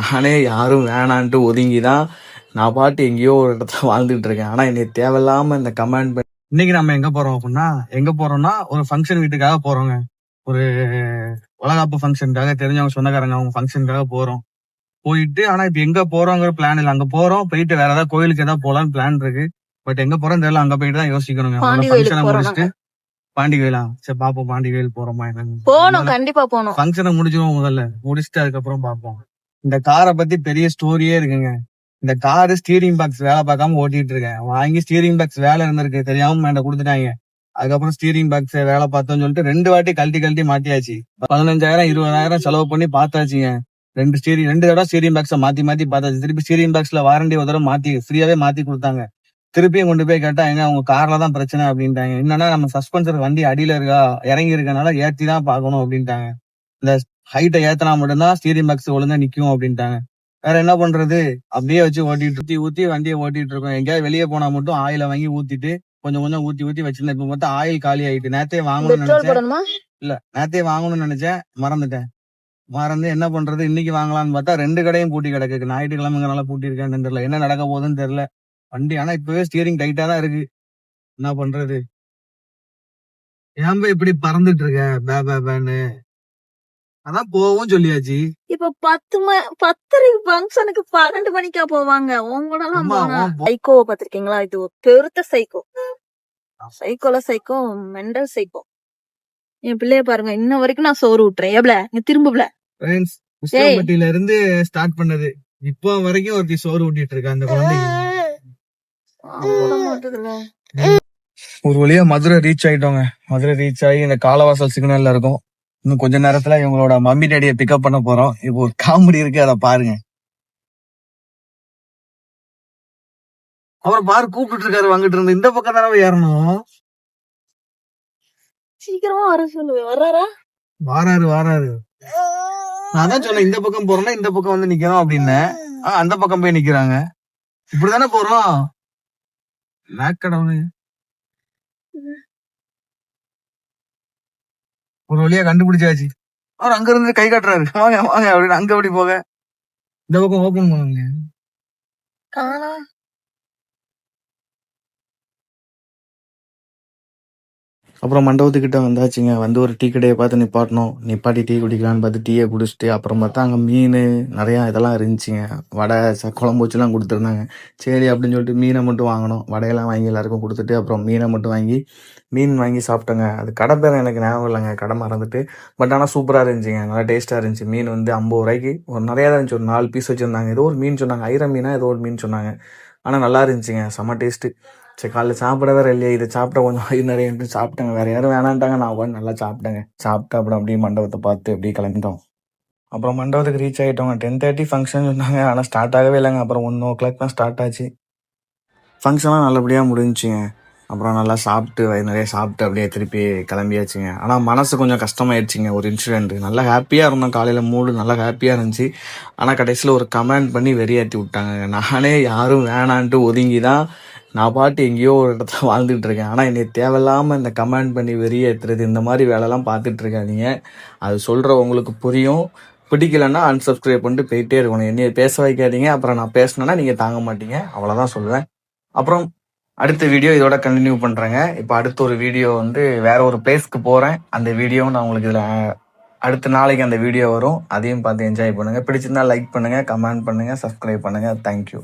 நானே யாரும் வேணான்ட்டு ஒதுங்கி தான் நான் பாட்டு எங்கேயோ ஒரு இடத்துல வாழ்ந்துட்டு இருக்கேன். ஆனா என்னை தேவையில்லாம இந்த கமெண்ட் பண்ணி இன்னைக்கு நம்ம எங்க போறோம் அப்படின்னா எங்க போறோம்னா ஒரு ஃபங்க்ஷன் வீட்டுக்காக போறோங்க. ஒரு வளகாப்பு ஃபங்க்ஷனுக்காக தெரிஞ்சவங்க சொந்தக்காரங்க அவங்க ஃபங்க்ஷனுக்காக போறோம். போயிட்டு ஆனா இப்ப எங்க போறோங்கிற பிளான் இல்ல. அங்க போறோம் போயிட்டு வேற ஏதாவது கோயிலுக்கு ஏதாவது போலான்னு பிளான் இருக்கு. பட் எங்க போறோம் தெரியல அங்க போயிட்டு தான் யோசிக்கணுங்க. பாண்டி ஃபங்க்ஷனை முடிச்சுட்டு பாண்டி கோயிலா சரி பாப்போம் பாண்டி கோயில் போறோமா என்னன்னு. போகணும் கண்டிப்பா போகணும் ஃபங்க்ஷனை முடிச்சிருவோம் முதல்ல. முடிச்சுட்டு அதுக்கப்புறம் பார்ப்போம் இந்த காரை பத்தி பெரிய ஸ்டோரியே இருக்குங்க. இந்த காரு ஸ்டீரிங் பாக்ஸ் வேலை பார்க்காம ஓட்டிட்டு இருக்கேன். வாங்கி ஸ்டீரிங் பாக்ஸ் வேலை இருந்திருக்கு. தெரியாம என்ன கொடுத்துட்டாங்க. அதுக்கப்புறம் ஸ்டீரிங் பாக்ஸ் வேலை பார்த்தோம்னு சொல்லிட்டு ரெண்டு வாட்டி கழட்டி கழட்டி மாட்டியாச்சு பதினஞ்சாயிரம் இருபதாயிரம் செலவு பண்ணி பார்த்தாச்சுங்க. ரெண்டு ஸ்டீரிங் ரெண்டு தடவை ஸ்டீரிங் பாக்ஸை மாத்தி மாத்தி பார்த்தாச்சு. திருப்பி ஸ்டீரிங் பாக்ஸ்ல வாரண்டி ஒரு தடவை மாத்தி ஃப்ரீயாவே மாத்தி கொடுத்தாங்க. திருப்பியும் கொண்டு போய் கேட்டா எங்க உங்க கார்ல தான் பிரச்சனை அப்படின்ட்டாங்க. என்னன்னா நம்ம சஸ்பென்சர் வண்டி அடியில இருக்கா இறங்கி இருக்கனால ஏத்தி தான் பார்க்கணும் அப்படின்ட்டாங்க. இந்த ஹைட்டை ஏத்தனா மட்டும்தான் ஸ்டீரிங் பாக்ஸ் ஒழுங்கா நிக்கும் அப்படின்ட்டாங்க. வேற என்ன பண்றது? அப்படியே வச்சு ஓட்டிட்டு ஊத்தி ஊத்தி வண்டியை ஓட்டிட்டு இருக்கோம். எங்கேயாவது வெளியே போனா மட்டும் ஆயில வாங்கி ஊத்திட்டு கொஞ்சம் கொஞ்சம் ஊத்தி ஊத்தி வச்சிருந்தேன். இப்ப மொத்தம் ஆயில் காலி ஆயிட்டு நேத்தே வாங்கணும்னு நினைச்சேன். இல்ல நேத்தே வாங்கணும்னு நினைச்சேன். மறந்துட்டேன். மறந்து என்ன பண்றது? இன்னைக்கு வாங்கலாம்னு பார்த்தா ரெண்டு கடையும் பூட்டி கிடக்கு. ஞாயிற்றுக்கிழமைங்கனால பூட்டி இருக்கேன்னு தெரியல. என்ன நடக்க போகுதுன்னு தெரியல. வண்டி ஆனா இப்பவே ஸ்டியரிங் டைட்டா தான் இருக்கு. என்ன பண்றது? ஏன் இப்படி பறந்துட்டு இருக்க? பே பே பேன்னு. அதான் போவும் சொல்லியாச்சு. இப்ப பத்து ம பத்தரை ஃபங்க்ஷனுக்கு பன்னெண்டு மணிக்கா போவாங்க? உங்களோட எல்லாம் அம்மா, போனா உன் போ- சைக்கோ பாத்திருக்கீங்களா இது பெருத்த சைக்கோ சைக்கோல சைக்கோ மெண்டல் சைக்கோ என் பிள்ளைய பாருங்க இன்ன வரைக்கும் நான் சோறு விட்டுறேன் எவ்வளவு நீ திரும்பல உசிலம்பட்டியில இருந்து ஸ்டார்ட் பண்ணது. இப்போ வரைக்கும் ஒருத்தி சோறு ஊட்டிட்டு இருக்கா அந்த குழந்தைக்கு. ஒரு வழியா மதுரை ரீச் ஆயிட்டோங்க. மதுரை ரீச் ஆகி இந்த காலவாசல் சிக்னல்ல இருக்கும். இன்னும் கொஞ்ச நேரத்துல இவங்களோட மம்மி டேடியை பிக்கப் பண்ண போறோம். இப்போ ஒரு காமெடி இருக்கு அதை பாருங்க. அவர் பாரு கூப்பிட்டு இருக்காரு வாங்கிட்டு இருந்து. இந்த பக்கம் தானே ஏறணும். சீக்கிரமா வர சொல்லு. வர்றாரா? வாராரு வாராரு. நான் தான் சொன்னேன் இந்த பக்கம் போறோம்னா இந்த பக்கம் வந்து நிக்கிறோம் அப்படின்னு. அந்த பக்கம் போய் நிக்கிறாங்க. இப்படிதானே போறோம். கடவுளு. ஒரு வழியா கண்டுபிடிச்சாச்சு. அவர் அங்க இருந்து கை காட்டுறாரு. வாங்க வாங்க அப்படின்னு அங்க அப்படி போக? இந்த பக்கம் ஓபன் பண்ணுங்க. அப்புறம் மண்டபத்துக்கிட்ட வந்தாச்சுங்க. வந்து ஒரு டீ கடையை பார்த்து நிப்பாட்டணும். நிப்பாட்டி டீ குடிக்கலான்னு பார்த்து டீயை குடிச்சிட்டு அப்புறம் பார்த்தா அங்கே மீன் நிறையா இதெல்லாம் இருந்துச்சுங்க. வடை ச குழம்பு வச்சுலாம் கொடுத்துருந்தாங்க. சரி அப்படின்னு சொல்லிட்டு மீனை மட்டும் வாங்கினோம். வடையெல்லாம் வாங்கி எல்லாருக்கும் கொடுத்துட்டு அப்புறம் மீனை மட்டும் வாங்கி மீன் வாங்கி சாப்பிட்டோங்க. அது கடை பேர் எனக்கு ஞாபகம் இல்லைங்க. கடை மறந்துட்டு. பட் ஆனால் சூப்பராக இருந்துச்சுங்க. நல்லா டேஸ்ட்டாக இருந்துச்சு. மீன் வந்து ஐம்பது ரூபாய்க்கு ஒரு நிறையா தான் இருந்துச்சு. ஒரு நாலு பீஸ் வச்சுருந்தாங்க. ஏதோ ஒரு மீன் சொன்னாங்க. ஐர மீனாக ஏதோ ஒரு மீன் சொன்னாங்க. ஆனால் நல்லா இருந்துச்சுங்க. செம்ம டேஸ்ட்டு சரி காலைல சாப்பிட வேற இல்லையா இதை சாப்பிட்ட கொஞ்சம் வயிறு நிறைய சாப்பிட்டேங்க. வேற யாரும் வேணான்ட்டாங்க. நான் உட்காந்து நல்லா சாப்பிட்டேங்க. சாப்பிட்டு அப்புறம் அப்படியே மண்டபத்தை பார்த்து அப்படியே கிளம்பிட்டோம். அப்புறம் மண்டபத்துக்கு ரீச் ஆகிட்டோங்க டென் தேர்ட்டி ஃபங்க்ஷன் சொன்னாங்க. ஆனால் ஸ்டார்ட் ஆகவே இல்லைங்க. அப்புறம் ஒன் ஓ கிளாக் தான் ஸ்டார்ட் ஆச்சு. ஃபங்க்ஷன்லாம் நல்லபடியாக முடிஞ்சுங்க அப்புறம் நல்லா சாப்பிட்டு வயிறு நிறைய சாப்பிட்டு அப்படியே திருப்பி கிளம்பியாச்சுங்க. ஆனால் மனசு கொஞ்சம் கஷ்டமாயிடுச்சுங்க. ஒரு இன்சிடென்ட் நல்லா ஹாப்பியாக இருந்தோம். காலையில் மூடு நல்லா ஹாப்பியாக இருந்துச்சு. ஆனால் கடைசியில் ஒரு கமெண்ட் பண்ணி வெறியாட்டி விட்டாங்க நானே யாரும் வேணான்ட்டு ஒதுங்கி தான் நான் பாட்டு எங்கேயோ ஒரு இடத்துல வாழ்ந்துட்டு இருக்கேன். ஆனால் என்னை தேவையில்லாமல் இந்த கமெண்ட் பண்ணி வெறியேற்றுறது இந்த மாதிரி வேலைலாம் பார்த்துட்டு இருக்காதீங்க. அது சொல்கிற உங்களுக்கு புரியும். பிடிக்கலன்னா அன்சப்ஸ்கிரைப் பண்ணிட்டு போயிட்டே இருக்கணும். என்னைய பேச வைக்காதீங்க. அப்புறம் நான் பேசினேன்னா நீங்கள் தாங்க மாட்டீங்க. அவ்வளோதான் சொல்லுவேன். அப்புறம் அடுத்த வீடியோ இதோட கண்டினியூ பண்ணுறேங்க இப்போ அடுத்த ஒரு வீடியோ வந்து வேற ஒரு பிளேஸ்க்கு போகிறேன் அந்த வீடியோவும் நான் உங்களுக்கு இதில் அடுத்த நாளைக்கு அந்த வீடியோ வரும். அதையும் பார்த்து என்ஜாய் பண்ணுங்கள் பிடிச்சிருந்தா லைக் பண்ணுங்கள் கமெண்ட் பண்ணுங்கள் சப்ஸ்கிரைப் பண்ணுங்கள் தேங்க்யூ